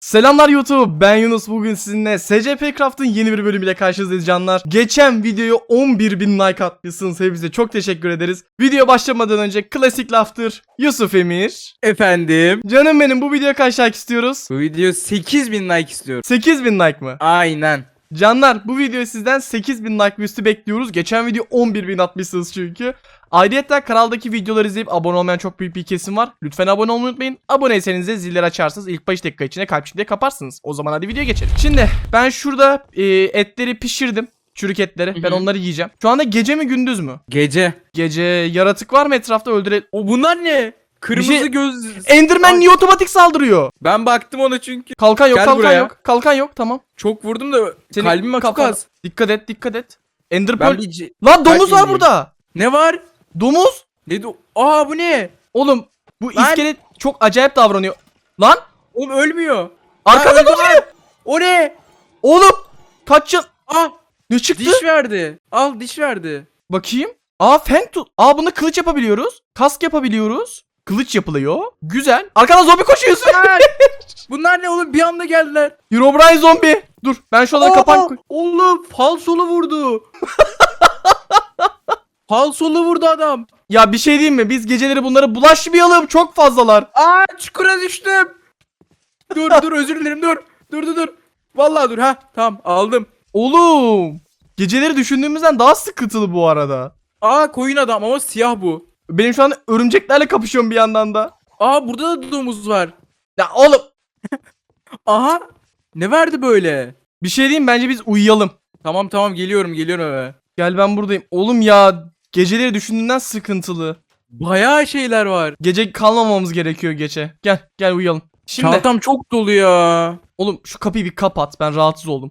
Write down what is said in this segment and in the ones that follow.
Selamlar YouTube ben Yunus bugün sizinle SCP Craft'ın yeni bir bölümüyle karşınızdayız canlar. Geçen videoya 11.000 like atmışsınız hepinize çok teşekkür ederiz. Video başlamadan önce klasik laftır Yusuf Emir. Efendim. Canım benim bu videoya kaç like istiyoruz? Bu video 8000 like istiyorum. 8000 like mı? Aynen. Canlar bu videoyu sizden 8000 like ve üstü bekliyoruz. Geçen video 11.000 atmışsınız çünkü. Ayrıca kanaldaki videoları izleyip abone olmayan çok büyük bir kesim var. Lütfen abone olmayı unutmayın. Aboneyseniz de zilleri açarsınız. İlk 5 dakika içinde kalpçik diye kaparsınız. O zaman hadi videoya geçelim. Şimdi ben şurada e, etleri pişirdim. Çürük etleri. Ben Hı hı. onları yiyeceğim. Şu anda gece mi gündüz mü? Gece. Gece yaratık var mı etrafta öldüre... O bunlar ne? Kırmızı Bir şey- göz. Enderman niye otomatik saldırıyor? Ben baktım ona çünkü. Kalkan yok Gel kalkan buraya. yok. Kalkan yok tamam. Çok vurdum da Senin kalbim çok kafana- az. Dikkat et dikkat et. Ender Ben Pearl... bir Lan domuz var burada. Ne var? Domuz. Ne do- Aa bu ne? Oğlum bu Lan. iskelet çok acayip davranıyor. Lan Oğlum ölmüyor. arkada öldü. O ne? Oğlum kaç yıl Ah ne çıktı? diş verdi. Al diş verdi. Bakayım. Aa feng tut. Aa bunda kılıç yapabiliyoruz. Kask yapabiliyoruz. Kılıç yapılıyor. Güzel. Arkadan zombi koşuyor Yusuf. Bunlar ne oğlum bir anda geldiler. Herobrine zombi. Dur ben şuraları Aa, kapan. Oğlum falsolu vurdu. falsolu vurdu adam. Ya bir şey diyeyim mi? Biz geceleri bunlara bulaşmayalım. Çok fazlalar. Aa çukura düştüm. Dur dur özür dilerim dur. Dur dur dur. Vallahi dur ha. Tamam aldım. Oğlum. Geceleri düşündüğümüzden daha sıkıntılı bu arada. Aa koyun adam ama siyah bu. Benim şu an örümceklerle kapışıyorum bir yandan da. Aa burada da domuz var. Ya oğlum. Aha. Ne verdi böyle? Bir şey diyeyim bence biz uyuyalım. Tamam tamam geliyorum geliyorum eve. Gel ben buradayım. Oğlum ya geceleri düşündüğünden sıkıntılı. Bayağı şeyler var. Gece kalmamamız gerekiyor gece. Gel gel uyuyalım. Şimdi Çantam çok dolu ya. oğlum şu kapıyı bir kapat. Ben rahatsız oldum.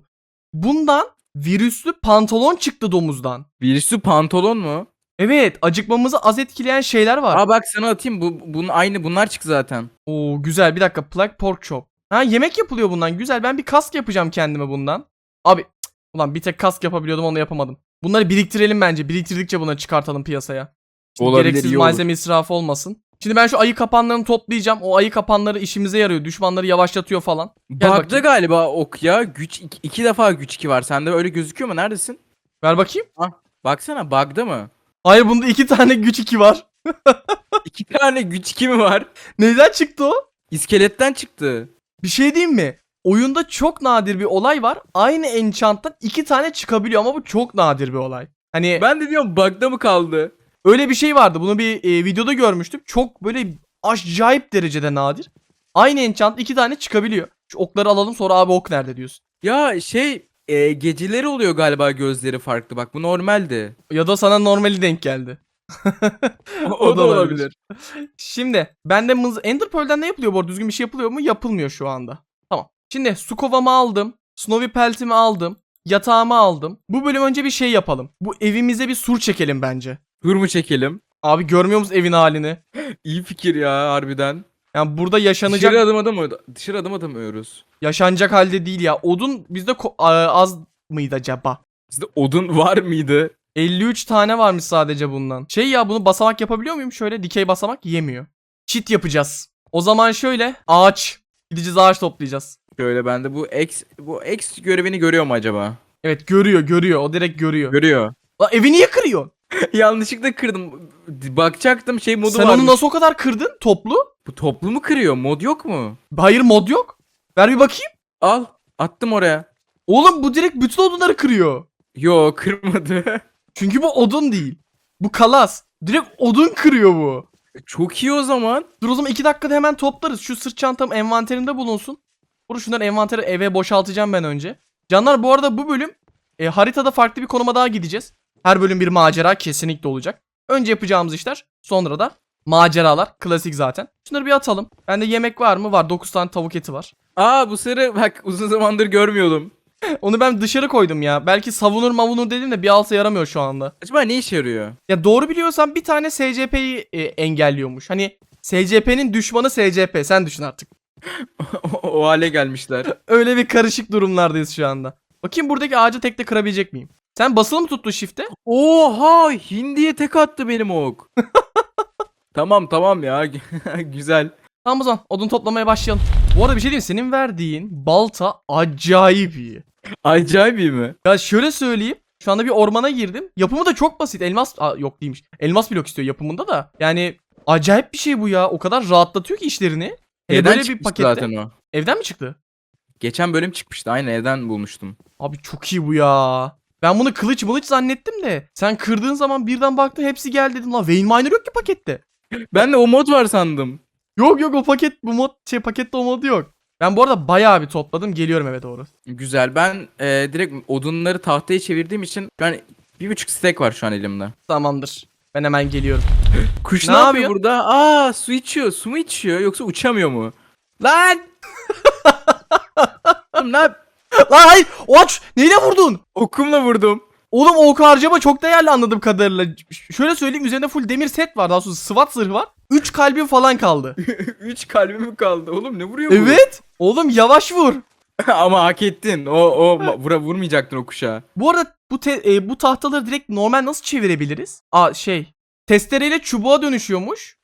Bundan virüslü pantolon çıktı domuzdan. Virüsü pantolon mu? Evet acıkmamızı az etkileyen şeyler var. Aa bak sana atayım. Bu bunun aynı bunlar çıktı zaten. Oo güzel bir dakika plak pork chop. Ha yemek yapılıyor bundan güzel. Ben bir kask yapacağım kendime bundan. Abi cık, ulan bir tek kask yapabiliyordum onu yapamadım. Bunları biriktirelim bence. Biriktirdikçe bunları çıkartalım piyasaya. Şimdi Olabilir, gereksiz iyi olur. malzeme israfı olmasın. Şimdi ben şu ayı kapanlarını toplayacağım. O ayı kapanları işimize yarıyor. Düşmanları yavaşlatıyor falan. Gel Bug'da bakayım. galiba ok ya. Güç iki, iki defa güç 2 var. Sende öyle gözüküyor mu? Neredesin? Ver bakayım. Baksana bug'da mı? Hayır bunda iki tane güç iki var. İki tane güç 2 mi var? Neyden çıktı o? İskeletten çıktı. Bir şey diyeyim mi? Oyunda çok nadir bir olay var. Aynı enchant'tan iki tane çıkabiliyor ama bu çok nadir bir olay. Hani Ben de diyorum bug'da mı kaldı? öyle bir şey vardı. Bunu bir e, videoda görmüştüm. Çok böyle acayip derecede nadir. Aynı enchant iki tane çıkabiliyor. Şu okları alalım sonra abi ok nerede diyorsun. Ya şey e, geceleri oluyor galiba gözleri farklı. Bak bu normaldi. Ya da sana normali denk geldi. o, da olabilir. Şimdi bende mız Ender Pearl'den ne yapılıyor bu arada? Düzgün bir şey yapılıyor mu? Yapılmıyor şu anda. Tamam. Şimdi su kovamı aldım. Snowy peltimi aldım. Yatağımı aldım. Bu bölüm önce bir şey yapalım. Bu evimize bir sur çekelim bence. Dur mu çekelim? Abi görmüyor musun evin halini? İyi fikir ya harbiden. Yani burada yaşanacak Dışarı adım adım dışarı adım atamıyoruz. yaşanacak halde değil ya. Odun bizde ko- a- az mıydı acaba? Sizde odun var mıydı? 53 tane varmış sadece bundan. Şey ya bunu basamak yapabiliyor muyum? Şöyle dikey basamak yemiyor. Çit yapacağız. O zaman şöyle ağaç. Gideceğiz ağaç toplayacağız. Şöyle ben de bu X bu X görevini görüyor mu acaba? Evet görüyor görüyor. O direkt görüyor. Görüyor. Lan evi niye kırıyor? Yanlışlıkla kırdım. Bakacaktım şey modu Sen varmış. onu nasıl o kadar kırdın toplu? Bu toplu mu kırıyor? Mod yok mu? Hayır mod yok. Ver bir bakayım. Al. Attım oraya. Oğlum bu direkt bütün odunları kırıyor. Yo kırmadı. Çünkü bu odun değil. Bu kalas. Direkt odun kırıyor bu. Çok iyi o zaman. Dur o zaman 2 dakikada hemen toplarız. Şu sırt çantam envanterimde bulunsun. Dur şunları envanteri eve boşaltacağım ben önce. Canlar bu arada bu bölüm e, haritada farklı bir konuma daha gideceğiz. Her bölüm bir macera kesinlikle olacak. Önce yapacağımız işler sonra da maceralar. Klasik zaten. Şunları bir atalım. Bende yemek var mı? Var. 9 tane tavuk eti var. Aa bu sarı bak uzun zamandır görmüyordum. Onu ben dışarı koydum ya. Belki savunur mavunur dedim de bir alta yaramıyor şu anda. Acaba ne işe yarıyor? Ya doğru biliyorsam bir tane SCP'yi e, engelliyormuş. Hani SCP'nin düşmanı SCP. Sen düşün artık. o, o hale gelmişler. Öyle bir karışık durumlardayız şu anda. Bakayım buradaki ağacı tekte kırabilecek miyim? Sen basılı mı tuttun shift'e? Oha hindiye tek attı benim ok. tamam tamam ya güzel. Tamam o zaman odun toplamaya başlayalım. Bu arada bir şey diyeyim senin verdiğin balta acayip iyi. Acayip iyi mi? Ya şöyle söyleyeyim. Şu anda bir ormana girdim. Yapımı da çok basit. Elmas Aa, yok değilmiş. Elmas blok istiyor yapımında da. Yani acayip bir şey bu ya. O kadar rahatlatıyor ki işlerini. Hele Evden böyle bir pakette. zaten o. Evden mi çıktı? Geçen bölüm çıkmıştı. Aynı evden bulmuştum. Abi çok iyi bu ya. Ben bunu kılıç mılıç zannettim de. Sen kırdığın zaman birden baktın hepsi geldi dedim. Lan Vein Miner yok ki pakette. Ben de o mod var sandım. Yok yok o paket bu mod şey pakette o mod yok. Ben bu arada bayağı bir topladım. Geliyorum eve doğru. Güzel. Ben e, direkt odunları tahtaya çevirdiğim için ben bir buçuk stack var şu an elimde. Tamamdır. Ben hemen geliyorum. Kuş Ne ne, yapıyor yapıyor? burada? Aa su içiyor. Su mu içiyor yoksa uçamıyor mu? Lan! Oğlum ne yap? Lan hayır! Oç! Neyle vurdun? Okumla vurdum. Oğlum ok harcama çok değerli anladığım kadarıyla. Ş- Şöyle söyleyeyim üzerinde full demir set var. Daha sonra SWAT zırhı var. 3 kalbim falan kaldı. Üç kalbim kaldı. Oğlum ne vuruyor bu? evet. Oğlum yavaş vur. Ama hak ettin. O o ma- vura vurmayacaktın o kuşa. Bu arada bu te- e, bu tahtaları direkt normal nasıl çevirebiliriz? Aa şey. Testereyle çubuğa dönüşüyormuş.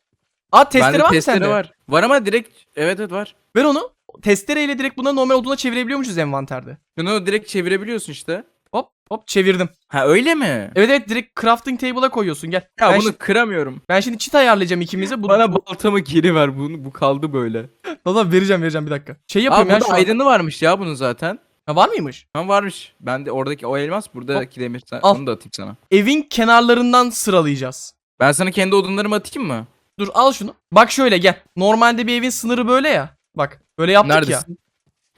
Aa testere Bende var mı testere sende? var. Var ama direkt evet evet var. Ver onu. Testereyle direkt bunları normal olduğuna çevirebiliyormuşuz envanterde. Bunu direkt çevirebiliyorsun işte. Hop hop çevirdim. Ha öyle mi? Evet evet direkt crafting table'a koyuyorsun gel. Ya ben, bunu şi- kıramıyorum. ben şimdi çit ayarlayacağım ikimize. Bu, Bana baltamı geri ver. Bunu bu kaldı böyle. Tamam, vereceğim vereceğim bir dakika. Şey Aa yapıyorum ya burada şu an. aydınlı varmış ya bunun zaten. Ha, var mıymış? Ha varmış. Ben de oradaki o elmas buradaki demir. Sen, Al. onu da atayım sana. Evin kenarlarından sıralayacağız. Ben sana kendi odunlarımı atayım mı? Dur al şunu. Bak şöyle gel. Normalde bir evin sınırı böyle ya. Bak böyle yaptık ya.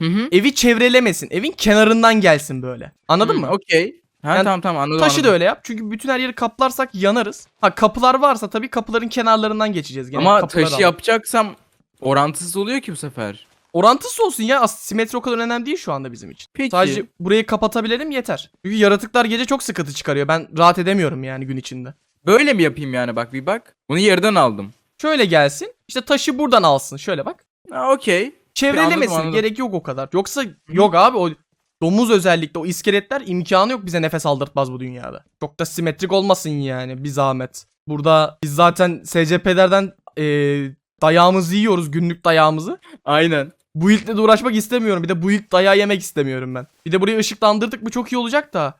Hı hı. Evi çevrelemesin. Evin kenarından gelsin böyle. Anladın Hı, mı? Okey. Ha Yani tamam tamam anladım. Taşı da anladım. öyle yap. Çünkü bütün her yeri kaplarsak yanarız. Ha kapılar varsa tabii kapıların kenarlarından geçeceğiz. Gene Ama kapıları taşı al. yapacaksam orantısız oluyor ki bu sefer. Orantısız olsun ya. As- simetri o kadar önemli değil şu anda bizim için. Peki. Sadece burayı kapatabilelim yeter. Çünkü yaratıklar gece çok sıkıntı çıkarıyor. Ben rahat edemiyorum yani gün içinde. Böyle mi yapayım yani bak bir bak. Bunu yerden aldım. Şöyle gelsin. İşte taşı buradan alsın. Şöyle bak. Ha okey. Çevrelemesin. Gerek yok o kadar. Yoksa yok abi o domuz özellikle o iskeletler imkanı yok bize nefes aldırtmaz bu dünyada. Çok da simetrik olmasın yani bir zahmet. Burada biz zaten SCP'lerden eee dayağımızı yiyoruz günlük dayağımızı. Aynen. Bu ilkle de uğraşmak istemiyorum. Bir de bu ilk dayağı yemek istemiyorum ben. Bir de burayı ışıklandırdık mı çok iyi olacak da.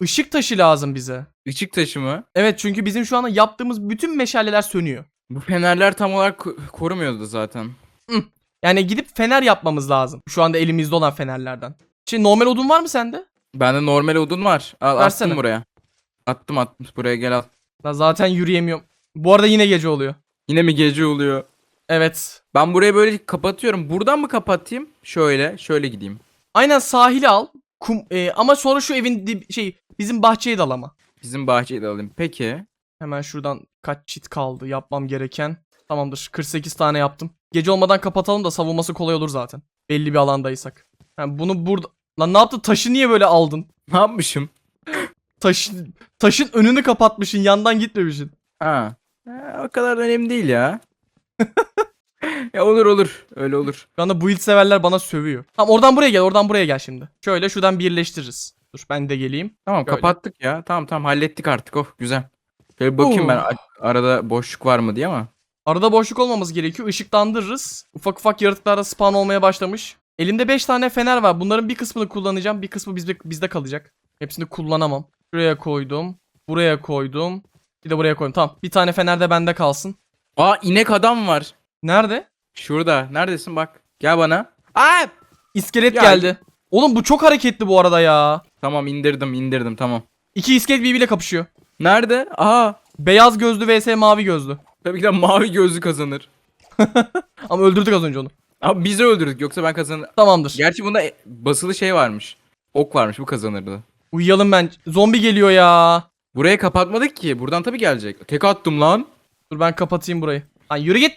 Işık taşı lazım bize. Işık taşı mı? Evet çünkü bizim şu anda yaptığımız bütün meşaleler sönüyor. Bu fenerler tam olarak ko- korumuyordu zaten. Yani gidip fener yapmamız lazım. Şu anda elimizde olan fenerlerden. Şimdi normal odun var mı sende? Bende normal odun var. Al Versene. attım buraya. Attım attım buraya gel al. La zaten yürüyemiyorum. Bu arada yine gece oluyor. Yine mi gece oluyor? Evet. Ben burayı böyle kapatıyorum. Buradan mı kapatayım? Şöyle, şöyle gideyim. Aynen sahili al. Kum, e, ama sonra şu evin dib- şey bizim bahçeyi de al ama. Bizim bahçeyi de alayım. Peki. Hemen şuradan kaç çit kaldı yapmam gereken. Tamamdır 48 tane yaptım. Gece olmadan kapatalım da savunması kolay olur zaten. Belli bir alandaysak. Yani bunu burada... Lan ne yaptın taşı niye böyle aldın? Ne yapmışım? Taş, taşın önünü kapatmışsın yandan gitmemişsin. Ha. Ha, o kadar da önemli değil ya. ya olur olur. Öyle olur. Şu anda build severler bana sövüyor. Tamam oradan buraya gel oradan buraya gel şimdi. Şöyle şuradan birleştiririz. Dur ben de geleyim. Tamam Şöyle. kapattık ya. Tamam tamam hallettik artık. Oh güzel. Şöyle bakayım Oo. ben arada boşluk var mı diye ama. Arada boşluk olmamız gerekiyor. Işıklandırırız. Ufak ufak yaratıklar da spawn olmaya başlamış. Elimde 5 tane fener var. Bunların bir kısmını kullanacağım. Bir kısmı bizde, bizde kalacak. Hepsini kullanamam. Şuraya koydum. Buraya koydum. Bir de buraya koydum. Tamam. Bir tane fener de bende kalsın. Aa inek adam var. Nerede? Şurada. Neredesin bak. Gel bana. Aa! İskelet Ya- geldi. Oğlum bu çok hareketli bu arada ya. Tamam indirdim indirdim tamam. İki iskelet birbiriyle kapışıyor. Nerede? Aa! Beyaz gözlü vs mavi gözlü. Tabii ki de mavi gözlü kazanır. Ama öldürdük az önce onu. Abi bizi öldürdük yoksa ben kazanır. Tamamdır. Gerçi bunda e- basılı şey varmış. Ok varmış bu kazanırdı. Uyuyalım ben. Zombi geliyor ya. Burayı kapatmadık ki. Buradan tabii gelecek. Tek attım lan. Dur ben kapatayım burayı. Lan yürü git.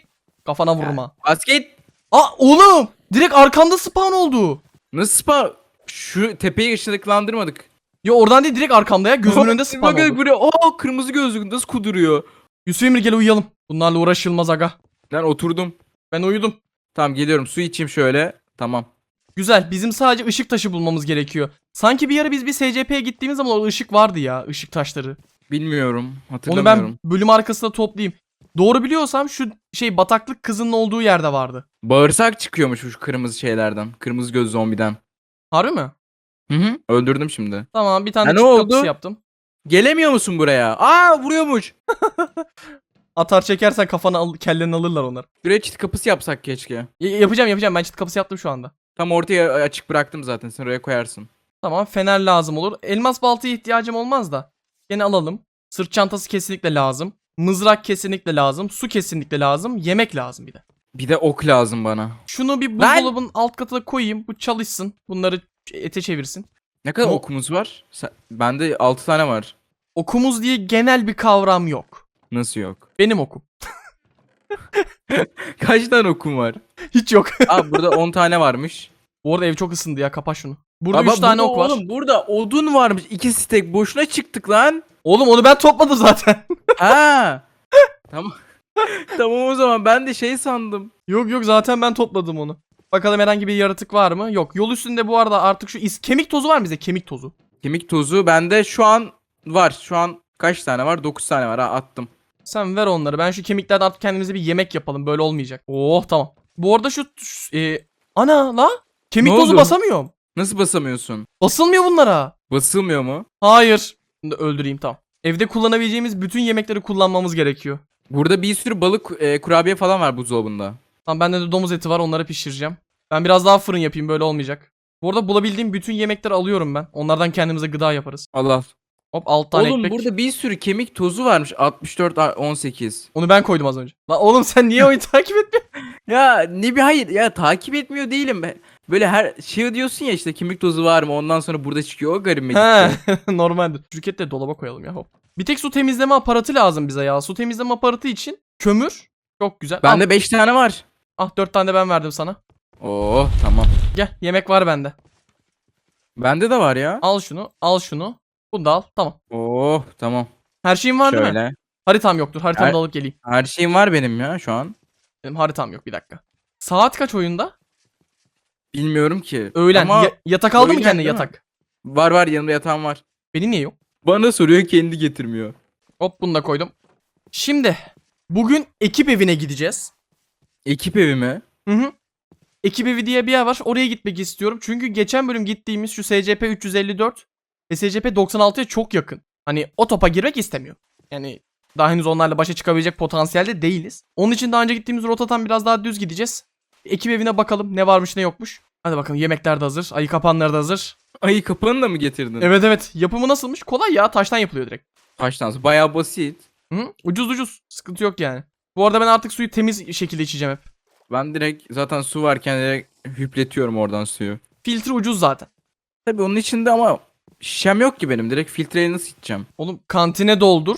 Kafana vurma. Basket. Aa oğlum. Direkt arkamda spawn oldu. Nasıl spa? Şu tepeyi ışıklandırmadık. Ya oradan değil direkt arkamda ya. Gözümün önünde spawn Bak oldu. buraya. Aa kırmızı gözlük nasıl kuduruyor. Yusuf Emir gel uyuyalım. Bunlarla uğraşılmaz aga. Ben oturdum. Ben uyudum. Tamam geliyorum. Su içeyim şöyle. Tamam. Güzel. Bizim sadece ışık taşı bulmamız gerekiyor. Sanki bir ara biz bir SCP'ye gittiğimiz zaman orada ışık vardı ya. ışık taşları. Bilmiyorum. Onu Hatırlamıyorum. ben bölüm arkasında toplayayım. Doğru biliyorsam şu şey bataklık kızının olduğu yerde vardı. Bağırsak çıkıyormuş şu kırmızı şeylerden. Kırmızı göz zombiden. Harbi mi? Hı hı. Öldürdüm şimdi. Tamam bir tane Ha, ne çift oldu? kapısı yaptım. Gelemiyor musun buraya? Aa vuruyormuş. Atar çekersen kafanı al, kelleni alırlar onlar. Şuraya çit kapısı yapsak keşke. Y- yapacağım yapacağım ben çift kapısı yaptım şu anda. Tam ortaya açık bıraktım zaten. Sen oraya koyarsın. Tamam fener lazım olur. Elmas baltaya ihtiyacım olmaz da. Gene alalım. Sırt çantası kesinlikle lazım. Mızrak kesinlikle lazım. Su kesinlikle lazım. Yemek lazım bir de. Bir de ok lazım bana. Şunu bir Ben- buzdolabının alt katına koyayım. Bu çalışsın. Bunları ete çevirsin. Ne kadar Bu- okumuz var? Sen, bende 6 tane var. Okumuz diye genel bir kavram yok. Nasıl yok? Benim okum. Kaç tane okum var? Hiç yok. Aa burada 10 tane varmış. Bu arada ev çok ısındı ya. Kapa şunu. Burada Aa, 3 bak tane ok var. Oğlum burada odun varmış. 2 stek boşuna çıktık lan. Oğlum onu ben topladım zaten. Ha. tamam. tamam o zaman ben de şey sandım. yok yok zaten ben topladım onu. Bakalım herhangi bir yaratık var mı? Yok. Yol üstünde bu arada artık şu is- kemik tozu var mı bize? Kemik tozu. Kemik tozu bende şu an var. Şu an kaç tane var? 9 tane var. Ha attım. Sen ver onları. Ben şu kemiklerden artık kendimize bir yemek yapalım. Böyle olmayacak. Oh tamam. Bu arada şu şu- e, ana la kemik Ne tozu oldu? basamıyorum. Nasıl basamıyorsun? Basılmıyor bunlara. Basılmıyor mu? Hayır. Öldüreyim tamam. Evde kullanabileceğimiz bütün yemekleri kullanmamız gerekiyor. Burada bir sürü balık e, kurabiye falan var buzdolabında. Tamam bende de domuz eti var onları pişireceğim. Ben biraz daha fırın yapayım böyle olmayacak. Bu arada bulabildiğim bütün yemekleri alıyorum ben. Onlardan kendimize gıda yaparız. Allah. Hop 6 tane Oğlum ekmek. burada bir sürü kemik tozu varmış. 64 a- 18. Onu ben koydum az önce. Lan oğlum sen niye oyunu takip etmiyorsun? Ya ne bir hayır ya takip etmiyor değilim ben. Böyle her şey diyorsun ya işte kemik tozu var mı ondan sonra burada çıkıyor o garibime He gitti. normaldir. Şirketi de dolaba koyalım ya hop. Bir tek su temizleme aparatı lazım bize ya. Su temizleme aparatı için kömür. Çok güzel. Al, Bende 5 tane var. Ah 4 tane de ben verdim sana. Oo tamam. Gel yemek var bende. Bende de var ya. Al şunu al şunu. Bunu da al tamam. Oo tamam. Her şeyim var değil mi? Şöyle. Haritam yoktur. Haritamı Her- da alıp geleyim. Her şeyim var benim ya şu an. Benim haritam yok bir dakika. Saat kaç oyunda? Bilmiyorum ki. Öğlen. Ama Ya- yatak aldı mı kendine değil mi? yatak? var var yanımda yatağım var. Benim niye yok? Bana soruyor kendi getirmiyor. Hop bunu da koydum. Şimdi bugün ekip evine gideceğiz. Ekip evi mi? Hı hı. Ekip evi diye bir yer var. Oraya gitmek istiyorum. Çünkü geçen bölüm gittiğimiz şu SCP 354 ve SCP 96'ya çok yakın. Hani o topa girmek istemiyor. Yani daha henüz onlarla başa çıkabilecek potansiyelde değiliz. Onun için daha önce gittiğimiz rotadan biraz daha düz gideceğiz. Ekip evine bakalım ne varmış ne yokmuş. Hadi bakalım yemekler de hazır. Ayı kapanları da hazır. Ayı kapağını da mı getirdin? Evet evet. Yapımı nasılmış? Kolay ya. Taştan yapılıyor direkt. Kaç tane? Bayağı basit. Hı? Ucuz ucuz. Sıkıntı yok yani. Bu arada ben artık suyu temiz şekilde içeceğim hep. Ben direkt zaten su varken direkt hüpletiyorum oradan suyu. Filtre ucuz zaten. Tabii onun içinde ama şişem yok ki benim. Direkt filtreyle nasıl içeceğim? Oğlum kantine doldur.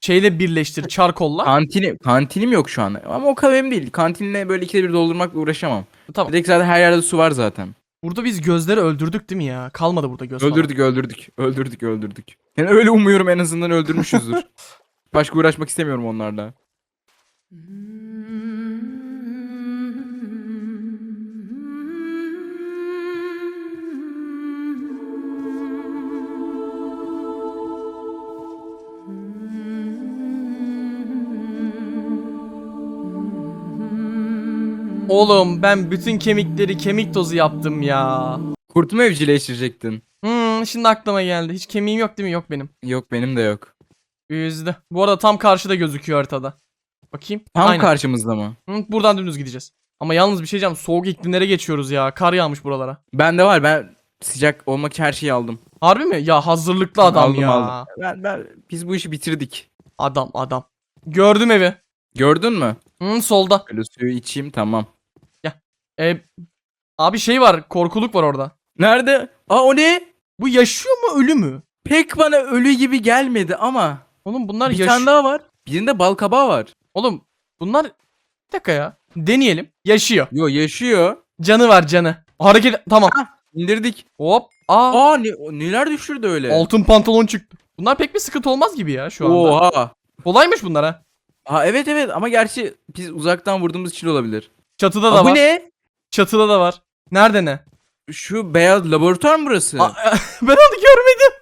Şeyle birleştir çarkolla. Kantini, kantinim yok şu an. Ama o kadar önemli değil. Kantinle böyle ikide bir doldurmakla uğraşamam. Tamam. Direkt zaten her yerde su var zaten. Burada biz gözleri öldürdük değil mi ya? Kalmadı burada göz. Öldürdük öldürdük. Öldürdük öldürdük. Yani öyle umuyorum en azından öldürmüşüzdür. Başka uğraşmak istemiyorum onlarla. Oğlum ben bütün kemikleri kemik tozu yaptım ya. Kurt mu evcilleştirecektin? Hmm, şimdi aklıma geldi. Hiç kemiğim yok değil mi? Yok benim. Yok benim de yok. Üzdü. Bu arada tam karşıda gözüküyor haritada. Bakayım. Tam Aynen. karşımızda mı? Hı, buradan dümdüz gideceğiz. Ama yalnız bir şey diyeceğim. Soğuk iklimlere geçiyoruz ya. Kar yağmış buralara. Bende var ben sıcak olmak için her şeyi aldım. Harbi mi? Ya hazırlıklı adam aldım ya. aldım. Ben, ben, biz bu işi bitirdik. Adam adam. Gördüm evi. Gördün mü? Hı, solda. Öyle suyu içeyim tamam. E, abi şey var. Korkuluk var orada. Nerede? Aa o ne? Bu yaşıyor mu ölü mü? Pek bana ölü gibi gelmedi ama. Oğlum bunlar bir yaş... tane daha var. Birinde bal kabağı var. Oğlum bunlar... Bir dakika ya. Deneyelim. Yaşıyor. Yo yaşıyor. Canı var canı. Hareket... Tamam. İndirdik. Hop. Aa. Aa ne, neler düşürdü öyle? Altın pantolon çıktı. Bunlar pek bir sıkıntı olmaz gibi ya şu anda. Oha. Kolaymış bunlar ha. Ha evet evet ama gerçi biz uzaktan vurduğumuz için olabilir. Çatıda da Aa, bu var. ne? Çatıda da var. Nerede ne? Şu beyaz laboratuvar mı burası? Aa, ben onu görmedim.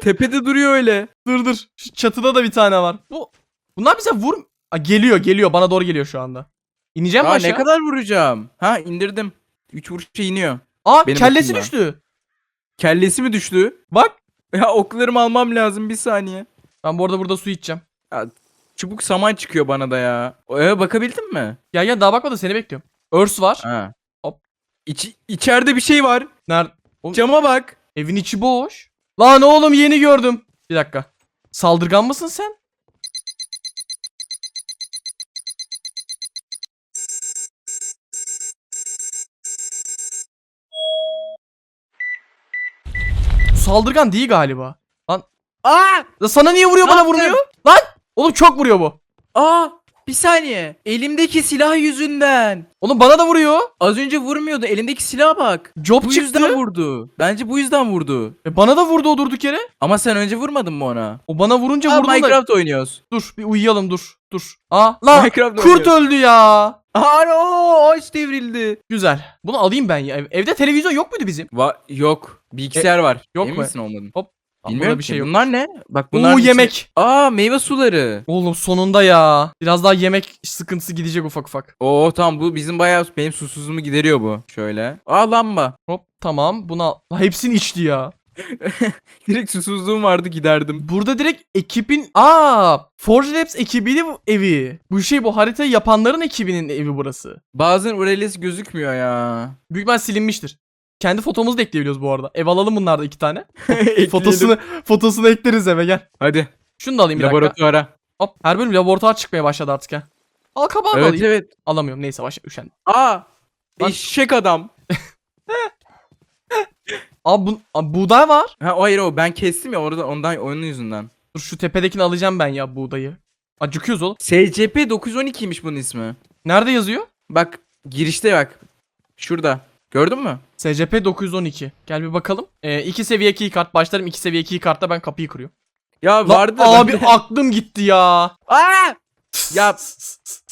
Tepede duruyor öyle. Dur dur. Şu çatıda da bir tane var. Bu Bunlar bize vur... Aa, geliyor geliyor bana doğru geliyor şu anda. İneceğim Aa, aşağı? ne kadar vuracağım? Ha indirdim. 3 vuruşa iniyor. Aa Benim kellesi düştü. Kellesi mi düştü? Bak. Ya oklarımı almam lazım bir saniye. Ben bu arada burada su içeceğim. Çubuk saman çıkıyor bana da ya. Ee, bakabildin mi? Ya ya daha bakma da seni bekliyorum. Örs var. Ha. Hop. İç, içeride bir şey var. Nerede? Oğlum, Cama bak. evin içi boş. Lan oğlum yeni gördüm. Bir dakika. Saldırgan mısın sen? Saldırgan değil galiba. Aa! Ya sana niye vuruyor Ne bana yaptın? vurmuyor? Lan! Oğlum çok vuruyor bu. Aa! Bir saniye. Elimdeki silah yüzünden. Oğlum bana da vuruyor. Az önce vurmuyordu. Elimdeki silaha bak. Job Bu çıktı. yüzden vurdu. Bence bu yüzden vurdu. E bana da vurdu o durduk yere. Ama sen önce vurmadın mı ona? O bana vurunca Aa, vurdu da. Minecraft oynuyoruz. Dur bir uyuyalım dur. Dur. Aa lan Minecraft kurt öldü ya. Aa no, ağaç devrildi. Güzel. Bunu alayım ben ya. Ev- Evde televizyon yok muydu bizim? Va yok. Bilgisayar var. E, yok Emin mu? misin olmadın? Hop. Aa, Bilmiyorum burada bir şey yok. Bunlar ne? Bak bunlar Oo yemek. Aa meyve suları. Oğlum sonunda ya. Biraz daha yemek sıkıntısı gidecek ufak ufak. Oo tamam bu bizim bayağı benim susuzluğumu gideriyor bu. Şöyle. Aa lamba. Hop tamam. Buna Lan hepsini içti ya. Direkt susuzluğum vardı giderdim. Burada direkt ekibin Aa, Forge Labs ekibinin evi. Bu şey bu haritayı yapanların ekibinin evi burası. Bazen Urelis gözükmüyor ya. Büyük ihtimal silinmiştir. Kendi fotomuzu da ekleyebiliyoruz bu arada. Ev alalım bunlarda iki tane. Fotosunu fotosunu ekleriz eve gel. Hadi Şunu da alayım bir dakika. laboratuvara. Hop her bölüm laboratuvar çıkmaya başladı artık ha. Al kabağı da Evet alayım. evet. Alamıyorum neyse başla üşendim. Aa. Bak. Eşek adam. Aa, bu, aa, buğday var. Ha hayır o ben kestim ya orada ondan onun yüzünden. Dur şu tepedekini alacağım ben ya buğdayı. Acıkıyoruz oğlum. SCP 912'ymiş bunun ismi. Nerede yazıyor? Bak girişte bak. Şurada. Gördün mü? SCP 912. Gel bir bakalım. Ee, iki seviye key kart. Başlarım iki seviye key kartla ben kapıyı kırıyorum. Ya Lan vardı. abi aklım gitti ya. Aa! Ya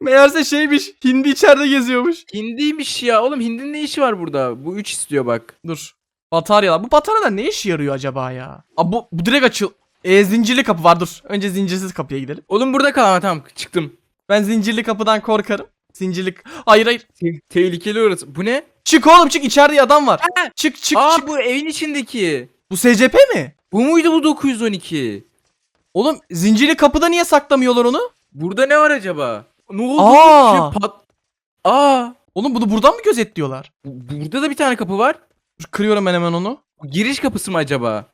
Meğerse şeymiş. Hindi içeride geziyormuş. hindiymiş ya. Oğlum hindinin ne işi var burada? Bu 3 istiyor bak. Dur. Bataryalar. Bu bataryalar ne işe yarıyor acaba ya? Aa, bu, bu direkt açıl. Ee, zincirli kapı var dur. Önce zincirsiz kapıya gidelim. Oğlum burada kal ama tamam çıktım. Ben zincirli kapıdan korkarım. Zincirli... Hayır hayır. Te- tehlikeli orası. Bu ne? Çık oğlum çık içeride adam var. Aa! Çık çık Aa çık. bu evin içindeki. Bu SCP mi? Bu muydu bu 912? Oğlum zincirli kapıda niye saklamıyorlar onu? Burada ne var acaba? Ne oldu? Aa! Şey pat... Aa! Oğlum bunu buradan mı gözetliyorlar? Bu- Burada da bir tane kapı var. Kırıyorum ben hemen onu. Giriş kapısı mı acaba?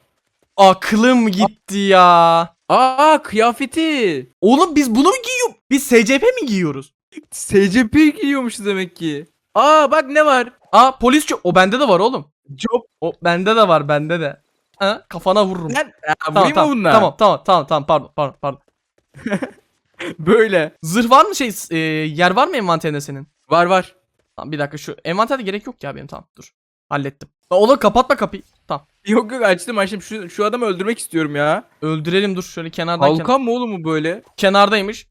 Aklım gitti ya. Aa kıyafeti. Oğlum biz bunu mu giyiyor? Biz SCP mi giyiyoruz? SCP giyiyormuşuz demek ki. Aa bak ne var? Aa polis O bende de var oğlum. Job. O bende de var bende de. Ha, kafana vururum. Lan, Aa, Tamam tamam, tamam tamam tamam tamam pardon pardon pardon. Böyle. Zırh var mı şey e, yer var mı envanterinde senin? Var var. Tamam bir dakika şu envanterde gerek yok ya benim tamam dur. Hallettim. Oğlum kapatma kapıyı. Tamam. Yok yok açtım açtım. Şu, şu adamı öldürmek istiyorum ya. Öldürelim dur şöyle kenardan. ken- Halkan mı oğlum bu böyle? kenardaymış.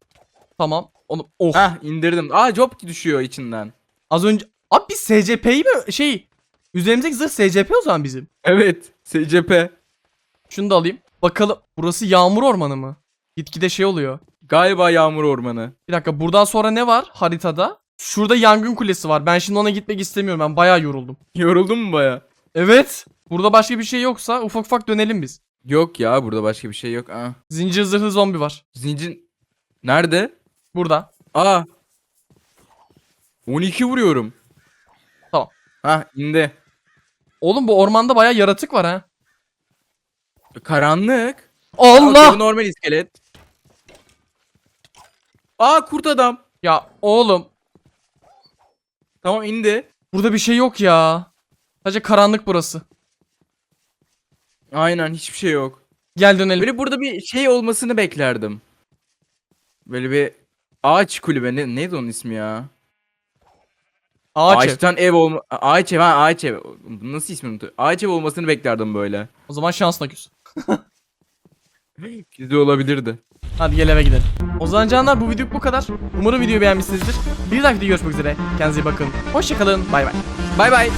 Tamam. Onu oh. Hah indirdim. Aa job düşüyor içinden. Az önce abi biz SCP'yi mi şey üzerimizdeki zırh SCP o zaman bizim. Evet. SCP. Şunu da alayım. Bakalım burası yağmur ormanı mı? Gitgide şey oluyor. Galiba yağmur ormanı. Bir dakika buradan sonra ne var haritada? Şurada yangın kulesi var. Ben şimdi ona gitmek istemiyorum. Ben bayağı yoruldum. Yoruldun mu baya? Evet. Burada başka bir şey yoksa ufak ufak dönelim biz. Yok ya burada başka bir şey yok. Aa. Zincir zırhlı zombi var. Zincir... Nerede? Burada. Aa. 12 vuruyorum. Tamam. Hah indi. Oğlum bu ormanda bayağı yaratık var ha. Karanlık. Aa, Allah! bu normal iskelet. Aa kurt adam. Ya oğlum Tamam indi. burada bir şey yok ya. Sadece karanlık burası. Aynen hiçbir şey yok. Gel dönelim. Böyle burada bir şey olmasını beklerdim. Böyle bir ağaç kulübe. Ne, neydi onun ismi ya? Ağaç ev. Ağaçtan ev olma... Ağaç ev ha ağaç ev. Nasıl ismini unutuyorum. Ağaç ev olmasını beklerdim böyle. O zaman şansla küs. Güzel olabilirdi. Hadi gel eve gidelim. O zaman canlar bu video bu kadar. Umarım videoyu beğenmişsinizdir. Bir dahaki videoda görüşmek üzere. Kendinize iyi bakın. Hoşçakalın. Bay bay. Bay bay.